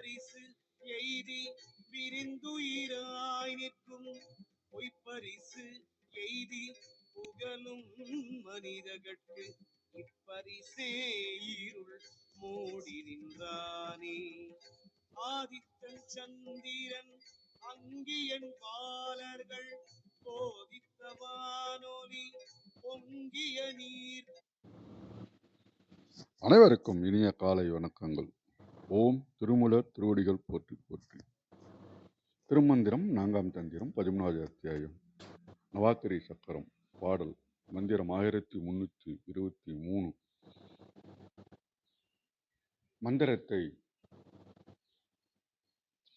பொய்ப்பரிசு எய்தி விரிந்துயிராய் நிற்கும். பொய்ப்பரிசு எய்தி புகழும் மனிதகட்கு இப்பரிசே இருள் மூடி நின்றானே. ஆதித்தன் சந்திரன் அங்கியன் பாலர்கள் போதித்த வானொலி பொங்கிய நீர். அனைவருக்கும் இனிய காலை வணக்கங்கள். ஓம் திருமலர் திருவடிகள் போற்றி போற்றி. திருமந்திரம் நான்காம் தந்திரம் பதிமூணாவது அத்தியாயம். நவாக்கரி சக்கரம் பாடல். மந்திரம் ஆயிரத்தி முன்னூற்றி இருபத்தி மூணு. மந்திரத்தை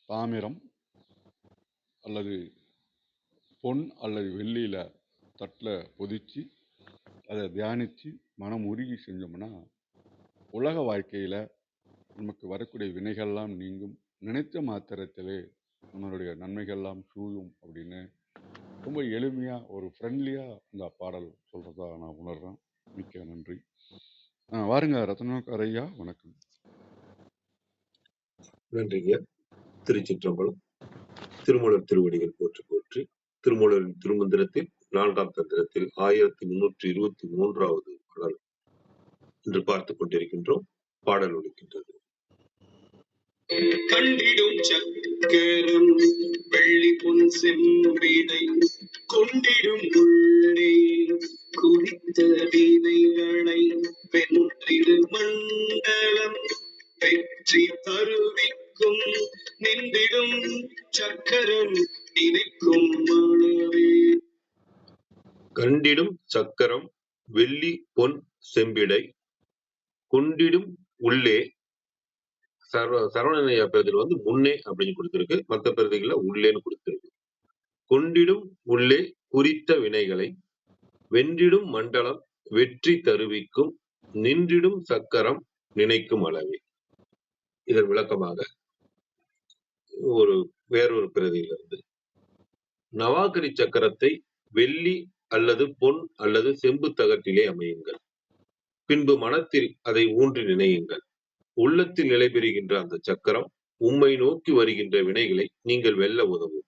தாமிரம் அல்லது பொன் அல்லது வெள்ளியில தட்டில் பொதிச்சு அதை தியானித்து மனம் உருகி செஞ்சோம்னா உலக வாழ்க்கையில் நமக்கு வரக்கூடிய வினைகள்லாம் நீங்கும். நினைத்த மாத்திரத்திலே நம்மளுடைய நன்மைகள்லாம் சூழும் அப்படின்னு ரொம்ப எளிமையாக ஒரு ஃப்ரெண்ட்லியாக இந்த பாடல் சொல்கிறதா நான் உணர்றேன். மிக்க நன்றி. வாருங்க ரத்னாகர் ஐயா வணக்கம். நன்றிங்க. திருச்சிற்றம்பலம். திருமூலர் திருவடிகள் போற்றி போற்றி திருமூலரின் திருமந்திரத்தில் நான்காம் தந்திரத்தில் ஆயிரத்தி முன்னூற்றி இருபத்தி மூன்றாவது பாடல் என்று பார்த்துக் கொண்டிருக்கின்றோம். பாடல் ஒழிக்கின்றது கண்டிடும் சக்கரம் வெள்ளி பொன் செம்பிடை கொண்டிடும் உள்ளே. குறித்த வினைகளை வென்றிடு மண்டலம் வெற்றி தருவிக்கும் நின்றிடும் சக்கரம் நினைக்கும் மனவே கண்டிடும் சக்கரம் வெள்ளி பொன் செம்பிடை கொண்டிடும் உள்ளே. சரவ சரவணனையா பிரதியில் வந்து முன்னே அப்படின்னு கொடுத்திருக்கு. மற்ற பிரதிகள்ல உள்ளேன்னு கொடுத்திருக்கு. கொண்டிடும் உள்ளே குறித்த வினைகளை வென்றிடும் மண்டலம் வெற்றி தருவிக்கும் நின்றிடும் சக்கரம் நினைக்கும் அளவே. இதன் விளக்கமாக ஒரு வேறொரு பிரதியிலிருந்து. நவாகரி சக்கரத்தை வெள்ளி அல்லது பொன் அல்லது செம்பு தகட்டிலே அமையுங்கள். பின்பு மனத்தில் அதை ஊன்றி நினையுங்கள். உள்ளத்தில் நிலை பெறுகின்ற அந்த சக்கரம் உம்மை நோக்கி வருகின்ற வினைகளை நீங்கள் வெல்ல உதவும்.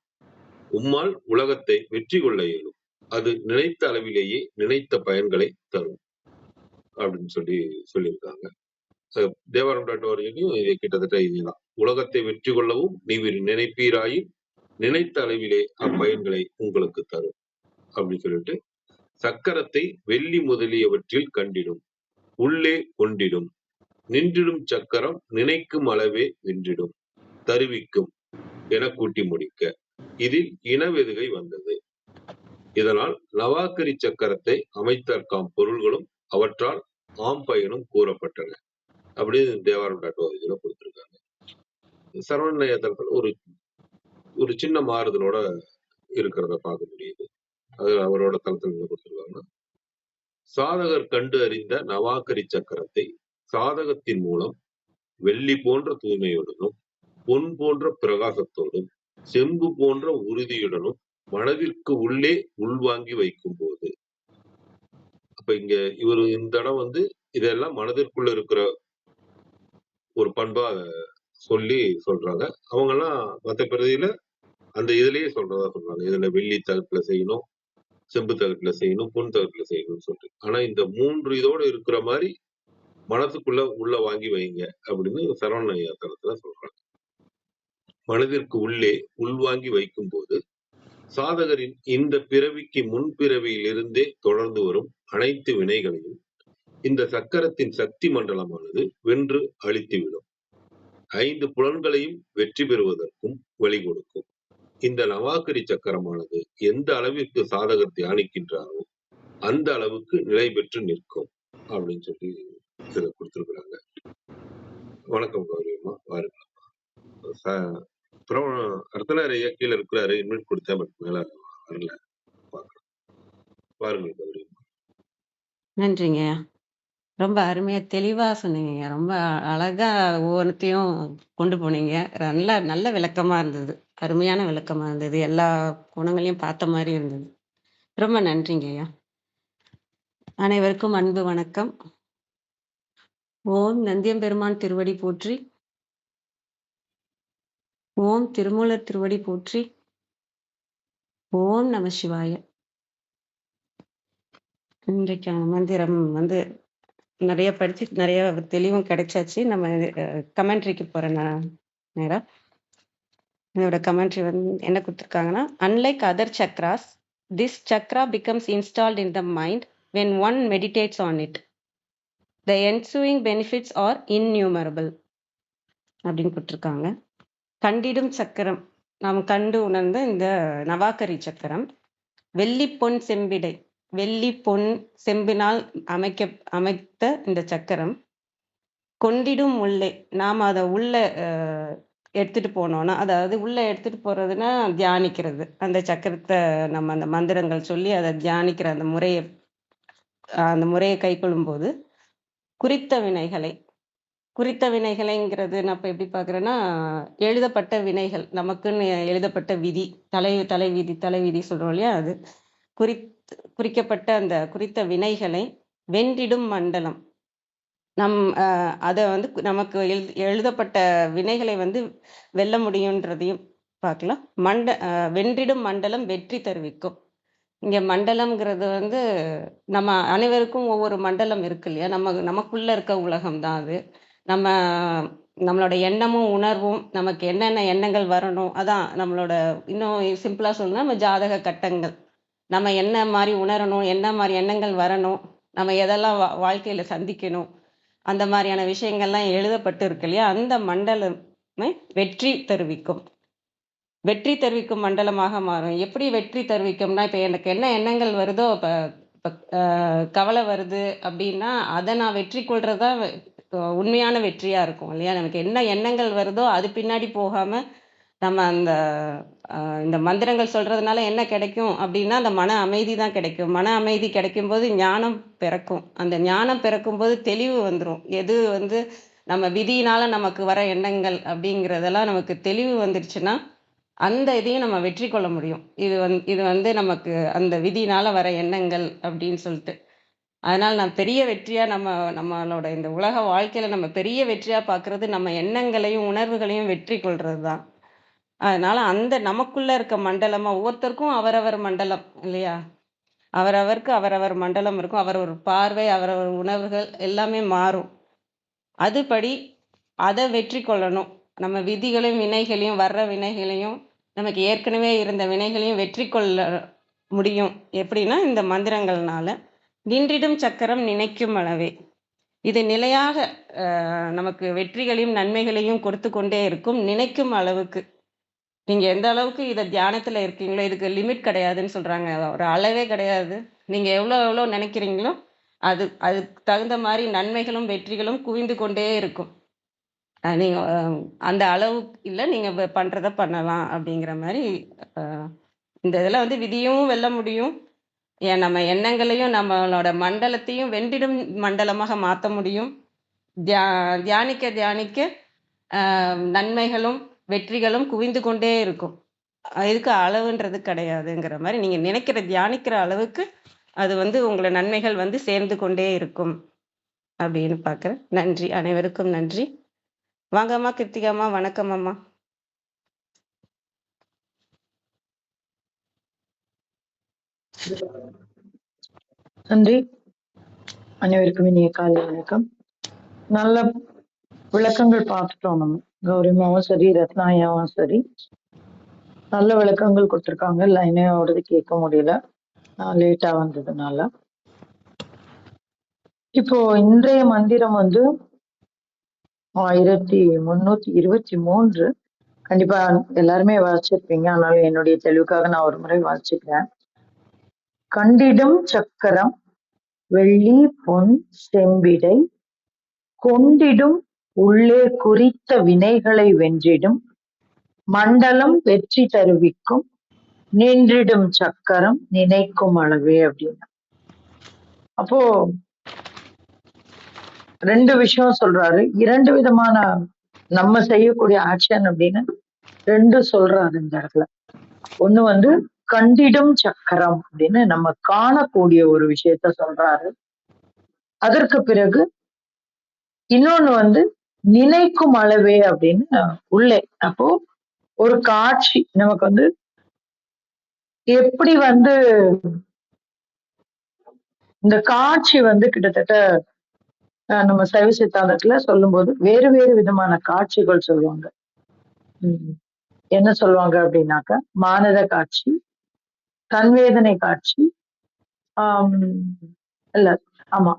உம்மால் உலகத்தை வெற்றி கொள்ள இயலும். அது நினைத்த அளவிலேயே நினைத்த பயன்களை தரும். அப்படின்னு சொல்லி சொல்லியிருக்காங்க. தேவாரம் இதை இது கிட்டத்தட்ட இதுதான். உலகத்தை வெற்றி கொள்ளவும் நீர் நினைப்பீராயின் நினைத்த அளவிலே அப்பயன்களை உங்களுக்கு தரும். அப்படின்னு சொல்லிட்டு சக்கரத்தை வெள்ளி முதலியவற்றில் கண்டிடும். உள்ளே கொண்டிடும். நின்றிடும் சக்கரம் நினைக்கும் அளவே வென்றிடும். தருவிக்கும் என கூட்டி முடிக்க. இதில் இனவெதுகை வந்தது. இதனால் நவாக்கரி சக்கரத்தை அமைத்தற்காம் பொருள்களும் அவற்றால் ஆம் பயனும் கூறப்பட்டன. அப்படின்னு தேவாரம் டாட்டுவதில கொடுத்திருக்காங்க. சரவண நேயத்தலத்துல ஒரு ஒரு சின்ன மாறுதலோட இருக்கிறத பார்க்க முடியுது. அது அவரோட தளத்தில் என்ன சாதகர் கண்டு அறிந்த நவாக்கரி சக்கரத்தை சாதகத்தின் மூலம் வெள்ளி போன்ற தூய்மையுடனும் பொன் போன்ற பிரகாசத்தோடும் செம்பு போன்ற உறுதியுடனும் மனதிற்கு உள்ளே உள்வாங்கி வைக்கும் போது அப்ப இங்க இவர் இந்த இடம் வந்து இதெல்லாம் மனதிற்குள்ள இருக்கிற ஒரு பண்பா சொல்லி சொல்றாங்க. அவங்க எல்லாம் மத்த பிரதியில அந்த இதுலயே சொல்றதா சொல்றாங்க. இதுல வெள்ளி தகட்டுல செய்யணும் செம்பு தகட்டுல செய்யணும் பொன் தகட்டுல செய்யணும்னு சொல்லிட்டு. ஆனா இந்த மூன்று இதோட இருக்கிற மாதிரி மனசுக்குள்ள உள்ள வாங்கி வைங்க அப்படின்னு சரவண தளத்துல சொல்றாங்க. மனதிற்கு உள்ளே உள்வாங்கி வைக்கும் போது சாதகரின் இந்த பிறவிக்கு முன் பிறவியிலிருந்தே தொடர்ந்து வரும் அனைத்து வினைகளையும் இந்த சக்கரத்தின் சக்தி மண்டலமானது வென்று அழித்துவிடும். ஐந்து புலன்களையும் வெற்றி பெறுவதற்கும் வழி கொடுக்கும். இந்த நவாக்கரி சக்கரமானது எந்த அளவிற்கு சாதகர் தியானிக்கின்றாரோ அந்த அளவுக்கு நிலை பெற்று நிற்கும் அப்படின்னு சொல்லி இதை கொடுத்துருக்குறாங்க. வணக்கம் கௌரியம்மா வாருங்க அப்புறம் அர்த்தனார் ஐயா கீழே இருக்கிறாரு. இன்வைட் கொடுத்தா பட் மேல வரல. பார்க்கலாம். பாருங்க கௌரியம்மா நன்றிங்க ரொம்ப அருமையா தெளிவா சொன்னீங்க ரொம்ப அழகா ஒவ்வொருத்தையும் கொண்டு போனீங்க. நல்ல நல்ல விளக்கமா இருந்தது. அருமையான விளக்கமா இருந்தது. எல்லா குணங்களையும் பார்த்த மாதிரி இருந்தது. ரொம்ப நன்றிங்க ஐயா. அனைவருக்கும் அன்பு வணக்கம். ஓம் நந்தியம்பெருமான் திருவடி போற்றி. ஓம் திருமூலர் திருவடி போற்றி. ஓம் நம சிவாய. இன்றைக்கான மந்திரம் வந்து நிறைய படிச்சு நிறைய தெளிவும் கிடைச்சாச்சு. நம்ம கமெண்ட்ரிக்கு போற நான் நேரம். என்னோட கமெண்ட்ரி வந்து என்ன கொடுத்துருக்காங்கன்னா unlike other chakras this chakra becomes installed in the mind when one meditates on it the ensuing benefits are innumerable அப்படின்னு கொடுத்துருக்காங்க கண்டிடும் சக்கரம். நாம் கண்டு உணர்ந்த இந்த நவாக்கரி சக்கரம் வெள்ளி பொன் செம்பிடை வெள்ளி பொன் செம்பினால் அமைக்க அமைத்த இந்த சக்கரம் கொண்டிடும் உள்ளே. நாம் அதை உள்ள எடுத்துகிட்டு எடுத்துட்டு போனோம்னா அதாவது உள்ள எடுத்துட்டு போறதுன்னா தியானிக்கிறது. அந்த சக்கரத்தை நம்ம அந்த மந்திரங்கள் சொல்லி அதை தியானிக்கிற அந்த முறையை அந்த முறையை கைக்கொள்ளும் போது குறித்த வினைகளை. குறித்த வினைகளைங்கிறது நான் இப்போ எப்படி பார்க்குறேன்னா எழுதப்பட்ட வினைகள் நமக்குன்னு எழுதப்பட்ட விதி தலை தலை விதி தலை விதி சொல்கிறோம் இல்லையா அது. குறித் குறிக்கப்பட்ட அந்த குறித்த வினைகளை வென்றிடும் மண்டலம். நம் அதை வந்து நமக்கு எழு எழுதப்பட்ட வினைகளை வந்து வெல்ல முடியுன்றதையும் பார்க்கலாம். மண்ட வென்றிடும் மண்டலம் வெற்றி தெரிவிக்கும். இங்கே மண்டலம்ங்கிறது வந்து நம்ம அனைவருக்கும் ஒவ்வொரு மண்டலம் இருக்கு இல்லையா? நம்ம நமக்குள்ளே இருக்க உலகம் தான் அது. நம்ம நம்மளோட எண்ணமும் உணர்வும் நமக்கு என்னென்ன எண்ணங்கள் வரணும் அதான் நம்மளோட இன்னும் சிம்பிளாக சொல்லணும்னா நம்ம ஜாதக கட்டங்கள். நம்ம என்ன மாதிரி உணரணும் என்ன மாதிரி எண்ணங்கள் வரணும் நம்ம எதெல்லாம் வா- வாழ்க்கையில் சந்திக்கணும் அந்த மாதிரியான விஷயங்கள்லாம் எழுதப்பட்டு இருக்கு இல்லையா? அந்த மண்டலமே வெற்றி தெரிவிக்கும். வெற்றி தெரிவிக்கும் மண்டலமாக மாறும். எப்படி வெற்றி தெரிவிக்கும்னா இப்போ எனக்கு என்ன எண்ணங்கள் வருதோ இப்போ இப்போ கவலை வருது அப்படின்னா அதை நான் வெற்றி கொள்றதா உண்மையான வெற்றியாக இருக்கும் இல்லையா? நமக்கு என்ன எண்ணங்கள் வருதோ அது பின்னாடி போகாமல் நம்ம அந்த இந்த மந்திரங்கள் சொல்கிறதுனால என்ன கிடைக்கும் அப்படின்னா அந்த மன அமைதி தான் கிடைக்கும். மன அமைதி கிடைக்கும் போது ஞானம் பிறக்கும். அந்த ஞானம் பிறக்கும்போது தெளிவு வந்துடும் எது வந்து நம்ம விதியினால நமக்கு வர எண்ணங்கள் அப்படிங்கிறதெல்லாம் நமக்கு தெளிவு வந்துருச்சுன்னா அந்த இதையும் நம்ம வெற்றி கொள்ள முடியும். இது வந்து இது வந்து நமக்கு அந்த விதியினால வர எண்ணங்கள் அப்படின்னு சொல்லிட்டு. அதனால நான் பெரிய வெற்றியா நம்ம நம்மளோட இந்த உலக வாழ்க்கையில நம்ம பெரிய வெற்றியா பார்க்குறது நம்ம எண்ணங்களையும் உணர்வுகளையும் வெற்றி கொள்றது தான் அதனால அந்த நமக்குள்ள இருக்க மண்டலமா ஒவ்வொருத்தருக்கும் அவரவர் மண்டலம் இல்லையா? அவரவருக்கு அவரவர் மண்டலம் இருக்கும். அவரவர் பார்வை அவரவர் உணர்வுகள் எல்லாமே மாறும். அதுபடி அதை வெற்றி கொள்ளணும். நம்ம விதிகளையும் வினைகளையும் வர்ற வினைகளையும் நமக்கு ஏற்கனவே இருந்த வினைகளையும் வெற்றி கொள்ள முடியும். எப்படின்னா இந்த மந்திரங்கள்னால நின்றிடும் சக்கரம் நினைக்கும் அளவே. இது நிலையாக நமக்கு வெற்றிகளையும் நன்மைகளையும் கொடுத்து கொண்டே இருக்கும் நினைக்கும் அளவுக்கு. நீங்கள் எந்த அளவுக்கு இதை தியானத்தில் இருக்கீங்களோ இதுக்கு லிமிட் கிடையாதுன்னு சொல்கிறாங்க ஒரு அளவே கிடையாது. நீங்கள் எவ்வளோ எவ்வளோ நினைக்கிறீங்களோ அது அதுக்கு தகுந்த மாதிரி நன்மைகளும் வெற்றிகளும் குவிந்து கொண்டே இருக்கும். நீங்கள் நீங்க அந்த அளவு இல்லை நீங்க பண்ணுறத பண்றத பண்ணலாம் அப்படிங்கிற மாதிரி இந்த இதுல வந்து விதியும் வெல்ல முடியும். ஏன் நம்ம எண்ணங்களையும் நம்மளோட மண்டலத்தையும் வென்றிடும் மண்டலமாக மாற்ற முடியும். தியா தியானிக்க தியானிக்க நன்மைகளும் வெற்றிகளும் குவிந்து கொண்டே இருக்கும். இதுக்கு அளவுன்றது கிடையாதுங்கிற மாதிரி நீங்க நினைக்கிற தியானிக்கிற அளவுக்கு அது வந்து உங்களை நன்மைகள் வந்து சேர்ந்து கொண்டே இருக்கும் அப்படின்னு பார்க்குறேன் நன்றி. அனைவருக்கும் நன்றி. வாங்கம்மா கிருத்திகாம்மா வணக்கம் அம்மா நன்றி. அனைவருக்கும் இனிய காலை வணக்கம். நல்ல விளக்கங்கள் பார்த்துட்டோம் நம்ம. கௌரிமாவும் சரி ரத்னாயாவும் சரி. நல்ல விளக்கங்கள் கொடுத்துருக்காங்க. லைனையோடது கேட்க முடியல. நான் லேட்டா வந்ததுனால. இப்போ இன்றைய மந்திரம் வந்து ஆயிரத்தி முன்னூத்தி இருபத்தி மூன்று. கண்டிப்பா எல்லாருமே வாசிச்சிருப்பீங்க. ஆனாலும் என்னுடைய தெளிவுக்காக நான் ஒரு முறை வாசிக்கிறேன். கண்டிடும் சக்கரம் வெள்ளி பொன் செம்பிடை கொண்டிடும் உள்ளே குறித்த வினைகளை வென்றிடும் மண்டலம் வெற்றி தருவிக்கும் நின்றிடும் சக்கரம் நினைக்கும் அளவே அப்படின்னு. அப்போ ரெண்டு விஷயம் சொல்றாரு. இரண்டு விதமான நம்ம செய்யக்கூடிய ஆக்ஷன் அப்படின்னு ரெண்டு சொல்றாரு இந்த இடத்துல. ஒண்ணு வந்து கண்டிடும் சக்கரம் அப்படின்னு நம்ம காணக்கூடிய ஒரு விஷயத்த சொல்றாரு. அதற்கு பிறகு இன்னொன்னு வந்து நினைக்கும் அளவே அப்படின்னு உள்ளே. அப்போ ஒரு காட்சி நமக்கு வந்து எப்படி வந்து இந்த காட்சி வந்து கிட்டத்தட்ட நம்ம சைவ சித்தாந்தத்துல சொல்லும்போது வேறு வேறு விதமான காட்சிகள் சொல்லுவாங்க. உம் என்ன சொல்லுவாங்க அப்படின்னாக்கா மானத காட்சி தன்வேதனை காட்சி ஆஹ் இல்ல ஆமா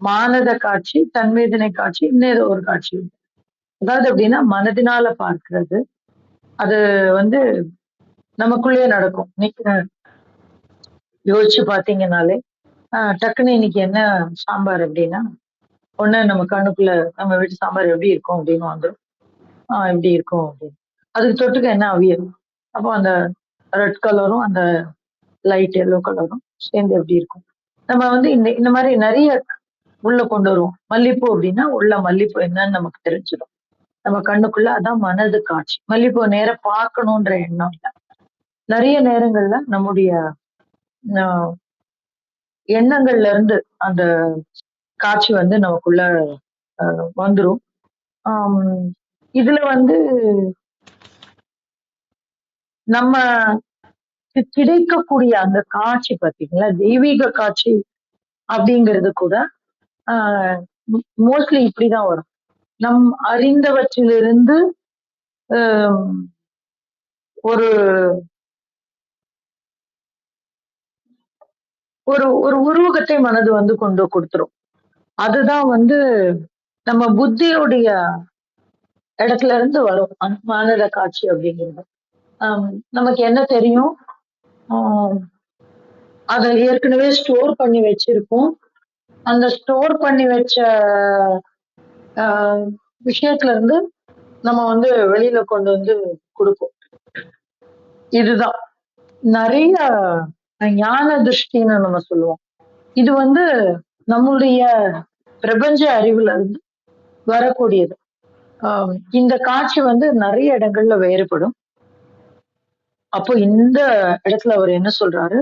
மானத காட்சி தன்வேதனை காட்சி இன்னும் ஏதோ ஒரு காட்சி உண்டு. அதாவது அப்படின்னா மனதினால பார்க்கிறது அது வந்து நமக்குள்ளேயே நடக்கும். இன்னைக்கு யோசிச்சு பார்த்தீங்கன்னாலே ஆஹ் டக்குன்னு இன்னைக்கு என்ன சாம்பார் அப்படின்னா ஒண்ணு நம்ம கண்ணுக்குள்ள நம்ம வீட்டு சாம்பார் எப்படி இருக்கும் அப்படின்னு வந்துடும் ஆஹ் எப்படி இருக்கும் அப்படின்னு. அதுக்கு தொட்டுக்க என்ன அவியல்? அப்போ அந்த ரெட் கலரும் அந்த லைட் எல்லோ கலரும் சேர்ந்து எப்படி இருக்கும்? நம்ம வந்து இந்த இந்த மாதிரி நிறைய உள்ள கொண்டு வருவோம். மல்லிப்பூ அப்படின்னா உள்ள மல்லிப்பூ என்னன்னு நமக்கு தெரிஞ்சிடும். நம்ம கண்ணுக்குள்ள அதான் மனது காட்சி. மல்லிப்பூ நேர பார்க்கணுன்ற எண்ணம் இல்லை. நிறைய நேரங்கள்ல நம்முடைய ஆஹ், எண்ணங்கள்ல இருந்து அந்த காட்சி வந்து நமக்குள்ள வந்துடும் வந்துரும். இதுல வந்து நம்ம கிடைக்கக்கூடிய அந்த காட்சி பாத்தீங்களா? தெய்வீக காட்சி அப்படிங்கிறது கூட மோஸ்ட்லி இப்படிதான் வரும். நம் அறிந்தவற்றிலிருந்து ஒரு ஒரு ஒரு உருவகத்தை மனது வந்து கொண்டு கொடுத்துரும். அதுதான் வந்து நம்ம புத்தியோடைய இடத்துல இருந்து வரும். அந்த காட்சி அப்படிங்கிறது. நமக்கு என்ன தெரியும்? அதை ஏற்கனவே ஸ்டோர் பண்ணி வச்சிருக்கோம். அந்த ஸ்டோர் பண்ணி வச்ச ஆஹ், விஷயத்துல இருந்து நம்ம வந்து வெளியில கொண்டு வந்து கொடுப்போம். இதுதான். நிறைய ஞான திருஷ்டின்னு நம்ம சொல்லுவோம். இது வந்து நம்முடைய பிரபஞ்ச அறிவுல இருந்து வரக்கூடியது. ஆஹ் இந்த காட்சி வந்து நிறைய இடங்கள்ல வேறுபடும். அப்போ இந்த இடத்துல அவர் என்ன சொல்றாரு?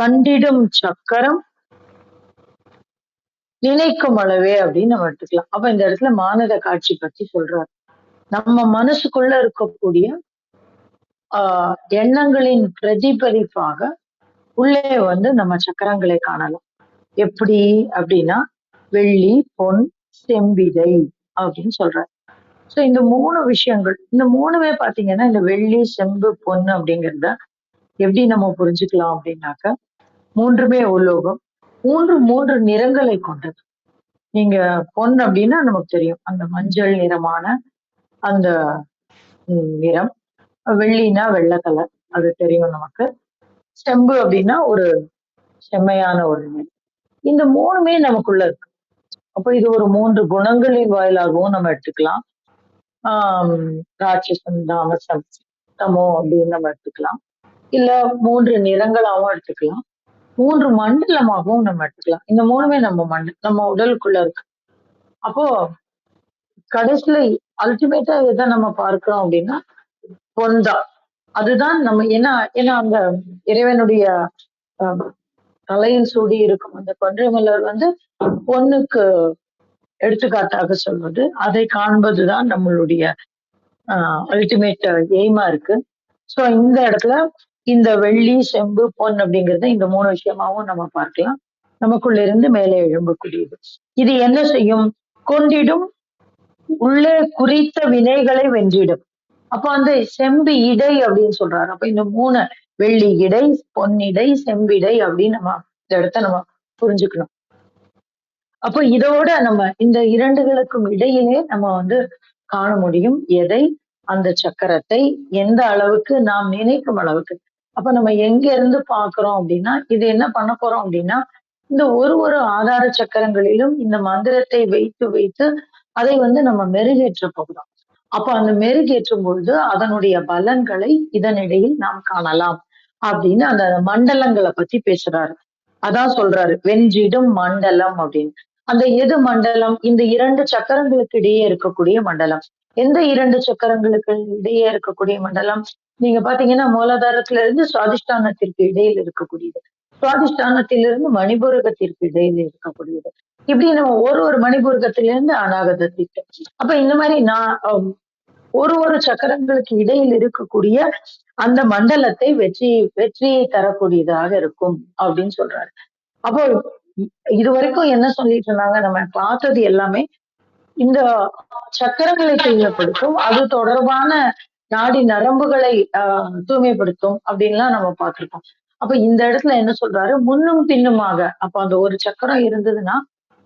கண்டிடும் சக்கரம் நினைக்கும் அளவே அப்படின்னு நம்ம எடுத்துக்கலாம். அப்ப இந்த இடத்துல மானத காட்சி பத்தி சொல்றாரு. நம்ம மனசுக்குள்ள இருக்கக்கூடிய ஆஹ் எண்ணங்களின் பிரதிபலிப்பாக உள்ளே வந்து நம்ம சக்கரங்களை காணலாம். எப்படி அப்படின்னா வெள்ளி பொன் செம்பிடை அப்படின்னு சொல்றாரு சோ இந்த மூணு விஷயங்கள் இந்த மூணுமே பார்த்தீங்கன்னா இந்த வெள்ளி செம்பு பொன் அப்படிங்கிறத எப்படி நம்ம புரிஞ்சுக்கலாம் அப்படின்னாக்க மூன்றுமே உலோகம் மூன்று மூன்று நிறங்களை கொண்டது. நீங்க பொன் அப்படின்னா நமக்கு தெரியும். அந்த மஞ்சள் நிறமான அந்த நிறம். வெள்ளினா வெள்ளை கலர் அது தெரியும் நமக்கு. செம்பு அப்படின்னா ஒரு செம்மையான ஒரு நிறம். இந்த மூணுமே நமக்குள்ள இருக்கு. அப்போ இது ஒரு மூன்று குணங்களின் வாயிலாகவும் நம்ம எடுத்துக்கலாம். ஆஹ் ராட்சசம் தாமசம் தமோ அப்படின்னு நம்ம எடுத்துக்கலாம். இல்ல மூன்று நிறங்களாகவும் எடுத்துக்கலாம். மூன்று மண்டலமாகவும் நம்ம எடுத்துக்கலாம். இந்த மூணுமே நம்ம மண்ட நம்ம உடலுக்குள்ள இருக்கு. அப்போ கடைசியில அல்டிமேட்டா எதை நம்ம பார்க்கிறோம் அப்படின்னா பொந்தா அதுதான் நம்ம ஏன்னா ஏன்னா அந்த இறைவனுடைய தலையில் சூடி இருக்கும் அந்த கொன்றை மலர் வந்து பொண்ணுக்கு எடுத்துக்காட்டாக சொல்வது அதை காண்பதுதான் நம்மளுடைய அல்டிமேட் எய்மா இருக்கு. ஸோ இந்த இடத்துல இந்த வெள்ளி செம்பு பொன் அப்படிங்கிறத இந்த மூணு விஷயமாவும் நம்ம பார்க்கலாம். நமக்குள்ள இருந்து மேலே எழும்பக்கூடியது. இது என்ன செய்யும்? கொண்டிடும் உள்ளே குறித்த வினைகளை வென்றிடும். அப்ப அந்த செம்பு இடை அப்படின்னு சொல்றாரு. அப்ப இந்த மூணு வெள்ளி இடை பொன்னிடை செம்பிடை அப்படின்னு நம்ம இந்த இடத்த நம்ம புரிஞ்சுக்கணும். அப்போ இதோட நம்ம இந்த இரண்டுகளுக்கும் இடையிலே நம்ம வந்து காண முடியும் எதை அந்த சக்கரத்தை எந்த அளவுக்கு நாம் நினைக்கும் அளவுக்கு. அப்ப நம்ம எங்க இருந்து பாக்குறோம் அப்படின்னா இது என்ன பண்ண போறோம் அப்படின்னா இந்த ஒரு ஒரு ஆதார சக்கரங்களிலும் இந்த மந்திரத்தை வைத்து வைத்து அதை வந்து நம்ம மெருகேற்ற போகிறோம். அப்ப அந்த மெருகேற்றும் பொழுது அதனுடைய பலன்களை இதனிடையில் நாம் காணலாம் அப்படின்னு அந்த மண்டலங்களை பத்தி பேசுறாரு. அதான் சொல்றாரு வெஞ்சிடும் மண்டலம் அப்படின்னு. அந்த எது மண்டலம்? இந்த இரண்டு சக்கரங்களுக்கு இடையே இருக்கக்கூடிய மண்டலம். எந்த இரண்டு சக்கரங்களுக்கு இடையே இருக்கக்கூடிய மண்டலம்? நீங்க பாத்தீங்கன்னா மூலாதாரத்துல இருந்து சுவாதிஷ்டானத்திற்கு இடையில் இருக்கக்கூடியது. சுவாதிஷ்டானத்திலிருந்து மணிபூரகத்திற்கு இடையில இருக்கக்கூடியது. இப்படி நம்ம ஒரு ஒரு மணிபூரகத்திலிருந்து அநாகதத்திற்கு. அப்ப இந்த மாதிரி நான் ஒரு ஒரு சக்கரங்களுக்கு இடையில் இருக்கக்கூடிய அந்த மண்டலத்தை வெற்றி வெற்றியை தரக்கூடியதாக இருக்கும் அப்படின்னு சொல்றாரு. அப்போ இது வரைக்கும் என்ன சொல்லிட்டு இருந்தாங்க? நம்ம பார்த்தது எல்லாமே இந்த சக்கரங்களை தூய்மைப்படுத்தும் அது தொடர்பான நாடி நரம்புகளை ஆஹ் தூய்மைப்படுத்தும் அப்படின்லாம் நம்ம பார்த்திருக்கோம். அப்ப இந்த இடத்துல என்ன சொல்றாரு? முன்னும் பின்னுமாக அப்ப அந்த ஒரு சக்கரம் இருந்ததுன்னா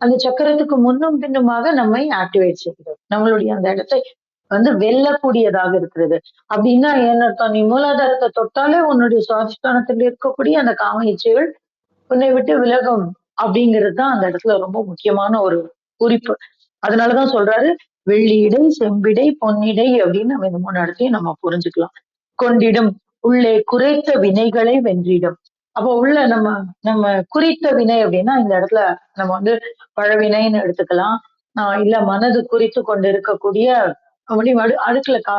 அந்த சக்கரத்துக்கு முன்னும் பின்னுமாக நம்மை ஆக்டிவேட் செய்கிறது. நம்மளுடைய அந்த இடத்தை வந்து வெல்லக்கூடியதாக இருக்கிறது. அப்படின்னா என்ன அர்த்தம்? நீ மூலாதாரத்தை தொட்டாலே உன்னுடைய சுவாதிஷ்டானத்தில் இருக்கக்கூடிய அந்த காம இச்சைகள் உன்னை விட்டு விலகும் அப்படிங்கிறது தான் அந்த இடத்துல ரொம்ப முக்கியமான ஒரு குறிப்பு. அதனாலதான் சொல்றாரு வெள்ளியிடை செம்பிடை பொன்னிடை அப்படின்னு நம்ம இந்த மூணு இடத்தையும் நம்ம புரிஞ்சுக்கலாம். கொண்டிடும் உள்ளே குறைத்த வினைகளை வென்றிடும். அப்போ உள்ள நம்ம நம்ம குறித்த வினை அப்படின்னா இந்த இடத்துல நம்ம வந்து பழவினைன்னு எடுத்துக்கலாம். ஆஹ் இல்ல மனது குறித்து கொண்டு இருக்கக்கூடிய அப்படி அடு அடுக்கலக்கா.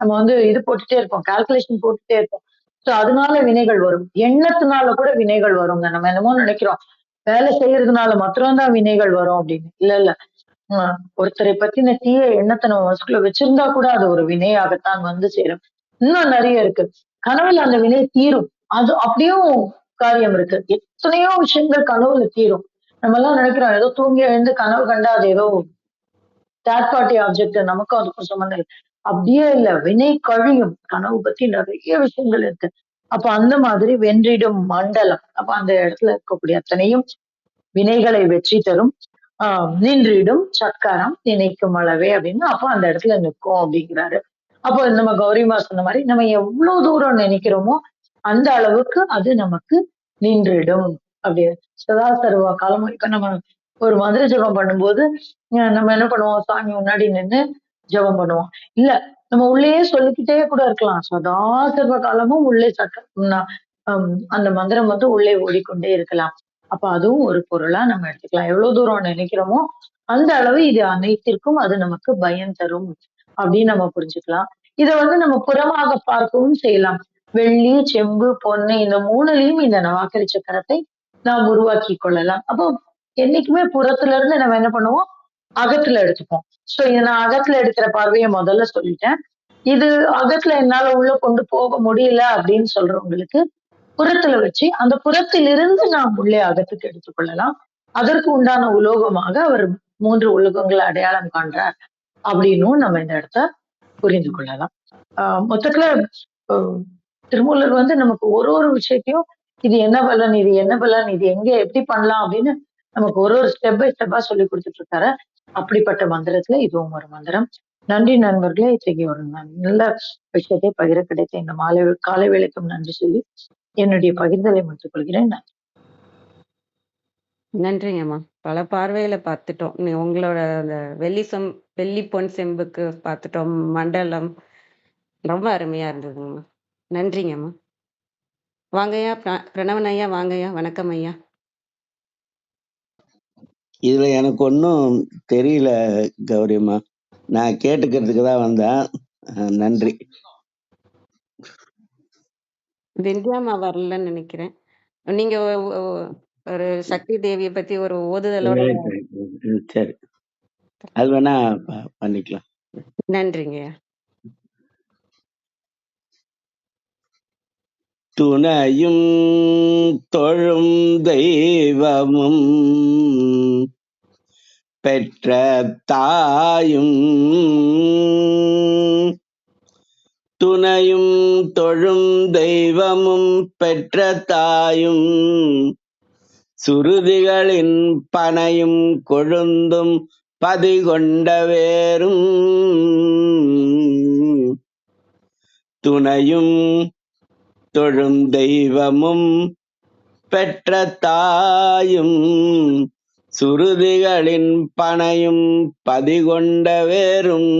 நம்ம வந்து இது போட்டுட்டே இருப்போம். கால்குலேஷன் போட்டுட்டே இருப்போம். சோ அதனால வினைகள் வரும். எண்ணத்தினால கூட வினைகள் வருங்க. நம்ம என்னமோ நினைக்கிறோம். வேலை செய்யறதுனால மாத்திரம்தான் வினைகள் வரும் அப்படின்னு. இல்ல இல்ல. ஒருத்தரை பத்தின தீய எண்ணத்தை நம்ம மனசுக்குள்ள வச்சிருந்தா கூட அது ஒரு வினையாகத்தான் வந்து சேரும். இன்னும் நிறைய இருக்கு. கனவுல அந்த வினை தீரும். அது அப்படியும் காரியம் இருக்கு. எத்தனையோ விஷயங்கள் கனவுல தீரும். நம்ம எல்லாம் நினைக்கிறோம் ஏதோ தூங்கி எழுந்து கனவு கண்டா அது ஏதோ தேர்ட் பார்ட்டி ஆப்ஜெக்ட் நமக்கும் அதுக்கும் சம்மந்தம் இல்லை. அப்படியே இல்ல. வினை கழியும். கனவு பத்தி நிறைய விஷயங்கள் இருக்கு. அப்ப அந்த மாதிரி வென்றிடும் மண்டலம். அப்ப அந்த இடத்துல இருக்கக்கூடிய அத்தனையும் வினைகளை வெற்றி தரும். ஆஹ் நின்றிடும். சக்கரம் நினைக்கும் அளவே அப்படின்னு அப்ப அந்த இடத்துல நிற்கும் அப்படிங்கிறாரு. அப்போ நம்ம கௌரிமா சொன்ன மாதிரி நம்ம எவ்வளவு தூரம் நினைக்கிறோமோ அந்த அளவுக்கு அது நமக்கு நின்றிடும். அப்படி சதா சர்வ காலமும் இப்ப நம்ம ஒரு மந்திர ஜெபம் பண்ணும்போது நம்ம என்ன பண்ணுவோம்? சாமி முன்னாடி நின்னு ஜெபம் பண்ணுவோம். இல்ல நம்ம உள்ளேயே சொல்லிக்கிட்டே கூட இருக்கலாம். சதா சர்வ காலமும் உள்ளே சட்டம் அந்த மந்திரம் வந்து உள்ளே ஓடிக்கொண்டே இருக்கலாம். அப்ப அதுவும் ஒரு பொருளா நம்ம எடுத்துக்கலாம். எவ்வளவு தூரம் நினைக்கிறோமோ அந்த அளவு இது அனைத்திற்கும் அது நமக்கு பயம் தரும் அப்படின்னு நம்ம புரிஞ்சுக்கலாம். இதை வந்து நம்ம புறமாக பார்க்கவும் செய்யலாம். வெள்ளி செம்பு பொன்னு இந்த மூணுலயும் இந்த நவாக்கரி சக்கரத்தை நாம் உருவாக்கி கொள்ளலாம். அப்போ என்னைக்குமே புறத்துல இருந்து நம்ம என்ன பண்ணுவோம்? அகத்துல எடுத்துப்போம். சோ இதை நான் அகத்துல எடுக்கிற பார்வையை முதல்ல சொல்லிட்டேன். இது அகத்துல என்னால உள்ள கொண்டு போக முடியல அப்படின்னு சொல்றவங்களுக்கு புறத்துல வச்சு அந்த புறத்திலிருந்து நாம் உள்ளே அகத்துக்கு எடுத்துக்கொள்ளலாம் அதற்கு உண்டான உலோகமாக அவர் மூன்று உலோகங்களை அடையாளம் காண்றார் அப்படின்னும் நம்ம இந்த இடத்த புரிந்து கொள்ளலாம். ஆஹ் மொத்தத்துல திருமூலர் வந்து நமக்கு ஒரு ஒரு விஷயத்தையும் இது என்ன பலன் இது என்ன பலன் இது எங்க எப்படி பண்ணலாம் அப்படின்னு நமக்கு ஒரு ஒரு ஸ்டெப் பை ஸ்டெப்பா சொல்லி கொடுத்துட்டு இருக்காரு அப்படிப்பட்ட மந்திரத்துல இதுவும் ஒரு மந்திரம். நன்றி நண்பர்களே இத்தகைய ஒரு நல்ல விஷயத்தை பகிர கிடைத்த இந்த மாலை காலை வேலைக்கும் நன்றி சொல்லி என்னுடைய பகிர்ந்தலை முடித்துக் கொள்கிறேன். நன்றி. நன்றிங்கம்மா பல பார்வையில பார்த்துட்டோம். நீ உங்களோட அந்த வெள்ளி செம் வெள்ளி பொன் செம்புக்கு பார்த்துட்டோம். மண்டலம் ரொம்ப அருமையா இருந்ததுங்கம்மா நன்றிங்கம்மா வாங்கய்யா பிர- பிரணவன் ஐயா வாங்கய்யா. வணக்கம் ஐயா. இதுல எனக்கு ஒன்றும் தெரியல கௌரியம்மா நான் கேட்டுக்கிறதுக்கு தான் வந்தேன். அஹ் நன்றி. விந்தியாம்மா வரலன்னு நினைக்கிறேன். நீங்க ஒ- ஒ- ஒரு சக்தி தேவியை பத்தி ஒரு ஓதுதலோட. ம், சரி. அது வேணா ப- பண்ணிக்கலாம். நன்றிங்கய்யா துணையும் தொழும் தெய்வமும் பெற்ற தாயும் துணையும் தொழும் தெய்வமும் பெற்ற தாயும் சுருதிகளின் பனையும் கொழுந்தும் பதிகொண்ட வேறும். துணையும் தொழும் தெய்வமும் பெற்ற தாயும் சுருதிகளின் பனையும் பதிகொண்ட வேறும்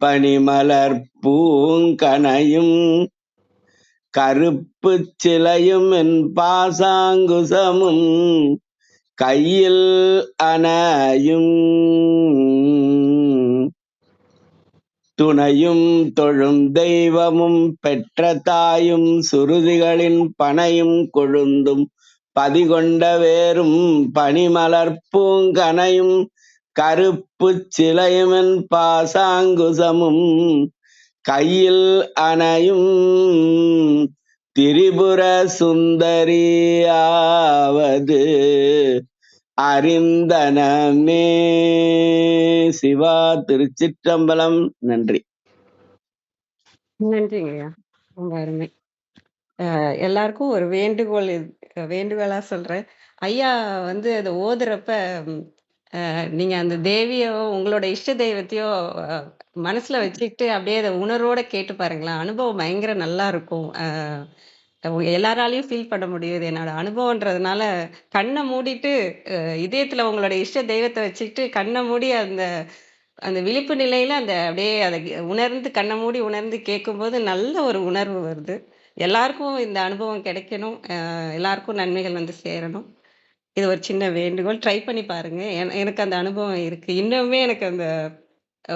பனிமலர் பூங்கனையும் கருப்பு சிலையும் என் பாசாங்குசமும் கையில் அனையும் துணையும் தொழும் தெய்வமும் பெற்ற தாயும் சுருதிகளின் பனையும் கொழுந்தும் பதிகொண்ட வேரும் பனிமலர் பூங்கனையும் கருப்பு சிலையுமன் பாசாங்குசமும் கையில் அணையும் திரிபுர சுந்தரியாவது அறிந்தனமே. சிவா திருச்சிற்றம்பலம். நன்றி. நன்றிங்கய்யா ரொம்ப அருமை. அஹ் எல்லாருக்கும் ஒரு வேண்டுகோள் வேண்டுகோளா சொல்றேன். ஐயா வந்து அதை ஓதுறப்ப அஹ், நீங்க அந்த தேவியோ உங்களோட இஷ்ட தெய்வத்தையோ மனசுல வச்சுக்கிட்டு அப்படியே அதை உணர்வோட கேட்டு பாருங்களேன். அனுபவம் பயங்கர நல்லா இருக்கும். அஹ், எல்லாராலையும் ஃபீல் பண்ண முடியுது. என்னோட அனுபவம்ன்றதுனால கண்ணை மூடிட்டு இதயத்துல உங்களோட இஷ்ட தெய்வத்தை வச்சுக்கிட்டு கண்ணை மூடி அந்த அந்த விழிப்பு நிலையில அந்த அப்படியே அதை உணர்ந்து கண்ணை மூடி உணர்ந்து கேட்கும்போது நல்ல ஒரு உணர்வு வருது. எல்லாருக்கும் இந்த அனுபவம் கிடைக்கணும். எல்லாருக்கும் நன்மைகள் வந்து சேரணும். இது ஒரு சின்ன வேண்டுகோள். ட்ரை பண்ணி பாருங்க. எனக்கு அந்த அனுபவம் இருக்கு. இன்னுமே எனக்கு அந்த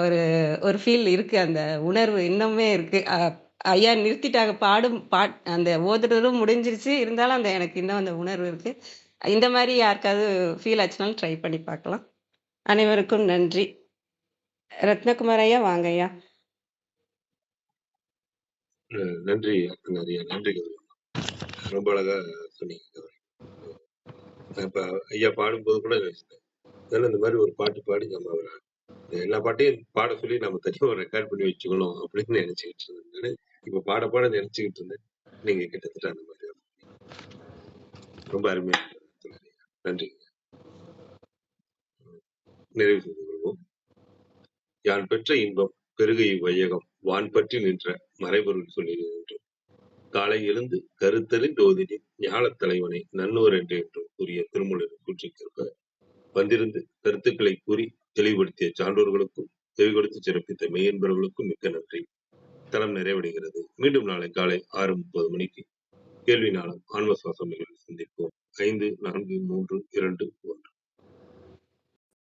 ஒரு ஒரு ஃபீல் இருக்கு. அந்த உணர்வு இன்னுமே இருக்கு. ஐயா நிறுத்திட்டாங்க. பாடும் பாட் அந்த ஓதுறதும் முடிஞ்சிருச்சு. இருந்தாலும் அந்த எனக்கு இன்னும் அந்த உணர்வு இருக்கு. இந்த மாதிரி யாருக்காவது ஃபீல் ஆச்சுனாலும் ட்ரை பண்ணி பார்க்கலாம். அனைவருக்கும் நன்றி. ரத்னகுமார் ஐயா வாங்க ஐயா. நன்றி நிறைய நன்றி கௌரி. ரொம்ப அழகா சொன்னீங்க கௌரி. இப்ப ஐயா பாடும்போது கூட அதனால இந்த மாதிரி ஒரு பாட்டு பாடி நம்ம அவரை எல்லா பாட்டையும் பாட சொல்லி நம்ம தனியாக ஒரு ரெக்கார்ட் பண்ணி வச்சுக்கணும் அப்படின்னு நினைச்சுக்கிட்டு இருந்தேன். இப்ப பாட பாட நினைச்சுக்கிட்டு இருந்தேன். நீங்க கிட்டத்தட்ட அந்த மாதிரி ரொம்ப அருமையா நன்றி. நிறைவு செய்து கொள்வோம். யான் பெற்ற இன்பம் பெருகை வையகம் வான் பற்றி நின்ற மறைபொருள் சொல்லி நின்றோம் காலை எழுந்து கருத்தறிந்து ஓதினி ஞானத் தலைவனை நன்னூர் என்று என்றும் கூறிய திருமூலர் கூற்றிருக்க வந்திருந்து கருத்துக்களை கூறி தெளிவுபடுத்திய சான்றோர்களுக்கும் தெளிவுபடுத்தி சிறப்பித்த மெய்யன்பர்களுக்கும் மிக்க நன்றி. தளம் நிறைவடைகிறது. மீண்டும் நாளை காலை ஆறு முப்பது மணிக்கு கேள்வி நாளம் ஆன்ம சுவாசம் சந்திப்போம். ஐந்து நான்கு மூன்று இரண்டு ஒன்று.